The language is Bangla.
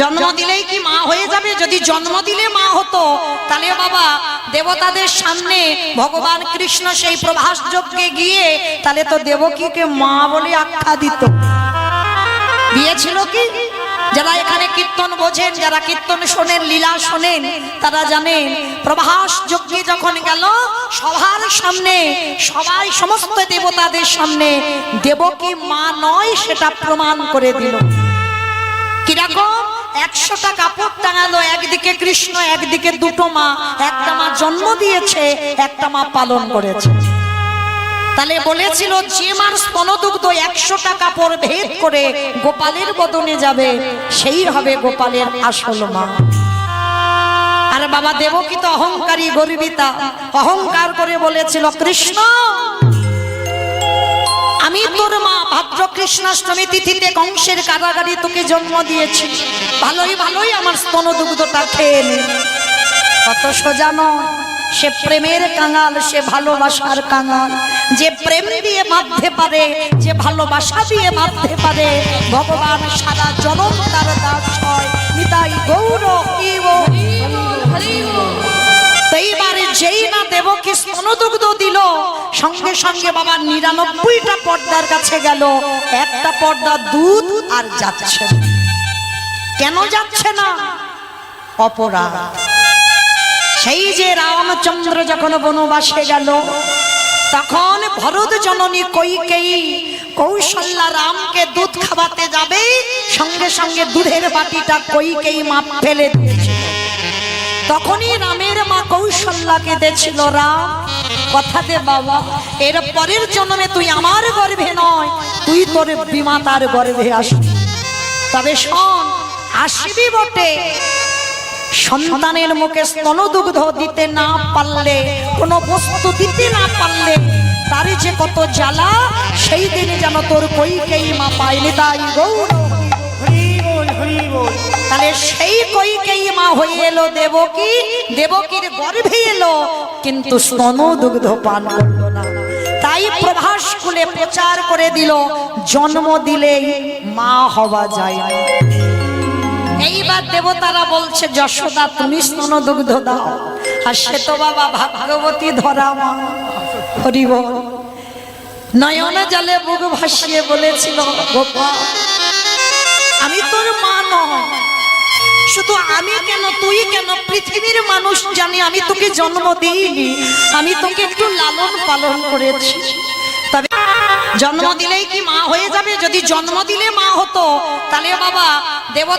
জন্ম দিলেই কি মা হয়ে যাবে? যদি জন্ম দিলে মা হতো, তাহলে বাবা দেবতাদের সামনে ভগবান কৃষ্ণ সেই প্রভাস যজ্ঞে গিয়ে তাহলে তো দেবকীকে মা বলে আখ্যা দিত। দিয়েছিল কি? যারা এখানে কীর্তন বোঝেন, যারা কীর্তন শোনেন, লীলা শোনেন, তারা জানেন প্রভাস যজ্ঞে যখন গেল, সবার সামনে, সবাই সমস্ত দেবতাদের সামনে দেবকী মা নয়, সেটা প্রমাণ করে দিল। কীরকম? একশোটা কাপড় টাঙালো একদিকে কৃষ্ণ, একদিকে দুটো মা। একটা মা জন্ম দিয়েছে, একটা মা পালন করেছে। তাহলে বলেছিল, যে মার স্তনদুগ্ধ ভেদ করে গোপালের বদনে যাবে, সেই হবে গোপালের আসল মা। আর বাবা দেবকী তো অহংকারী গর্বিতা, অহংকার করে বলেছিল, কৃষ্ণ, আমি তোর মা কৃষ্ণাষ্টমী তিথিতে কংসের কারাগারি তোকে জন্ম দিয়েছি। ভালোই ভালোই আমার স্তনদুগ্ধটা খেয়ে নে। কত সোজা নয় সে প্রেমের কাঙাল, সে ভালোবাসার কাঙাল। যে প্রেম দিয়ে বাঁধতে পারে, যে ভালোবাসা দিয়ে বাঁধতে পারে, ভগবান সারা জনম তার দাস হয় নিতাই গৌর এইবারে যেই না দেবকে স্তনদুগ্ধ সঙ্গে সঙ্গে বাবা নিরানব্বইটা পর্দার কাছে গেল। একটা পর্দা দুধ আর যাচ্ছে কেন যাচ্ছে না? অপরাধ। সেই যে রামচন্দ্র যখন বনবাসে গেল, তখন ভরত জননী কৈকেয়ী কৌশল্যা রামকে দুধ খাওয়াতে যাবে, সঙ্গে সঙ্গে দুধের বাটিটা কৈকেয়ী মাপ ফেলে দিয়েছিল। তখনই রামের মা কৌশল্যাকে দেখছিল, রাম কথা দে বাবা, এর পরের জন্মে তুই আমার গর্ভে নয়, তুই তোর বিমাতার গর্ভে আসবি। তবে শোন, আসবি বটে। সন্তানের মুখে স্তনদুগ্ধ দিতে না পারলে, কোনো বস্তু দিতে না পারলে, তার যে কত জ্বালা, সেই দিনে যেন তোর কইকেই মা পায়নি তাই গৌর তাহলে না। তাই প্রভাস প্রচার করে দিল, জন্ম মা হওয়া যায় এইবার দেবতারা বলছে, যশোদা, তুমি স্তন দুগ্ধ দাও। আর সে তো বাবা ভাগবতী ধরা মা হরিব নয়নে জলে বুক ভাসিয়ে বলেছিল আমি তোর মা নয়। শুধু আমি কেন? তুই কেন? পৃথিবীর মানুষ জানি আমি তোকে জন্ম দিইনি। আমি তোকে একটু লালন পালন করেছি। তবে জন্ম দিলেই কি মা হয়ে যাবে? যদি জন্ম দিলে মা হতো, তাহলে বাবা দেবতা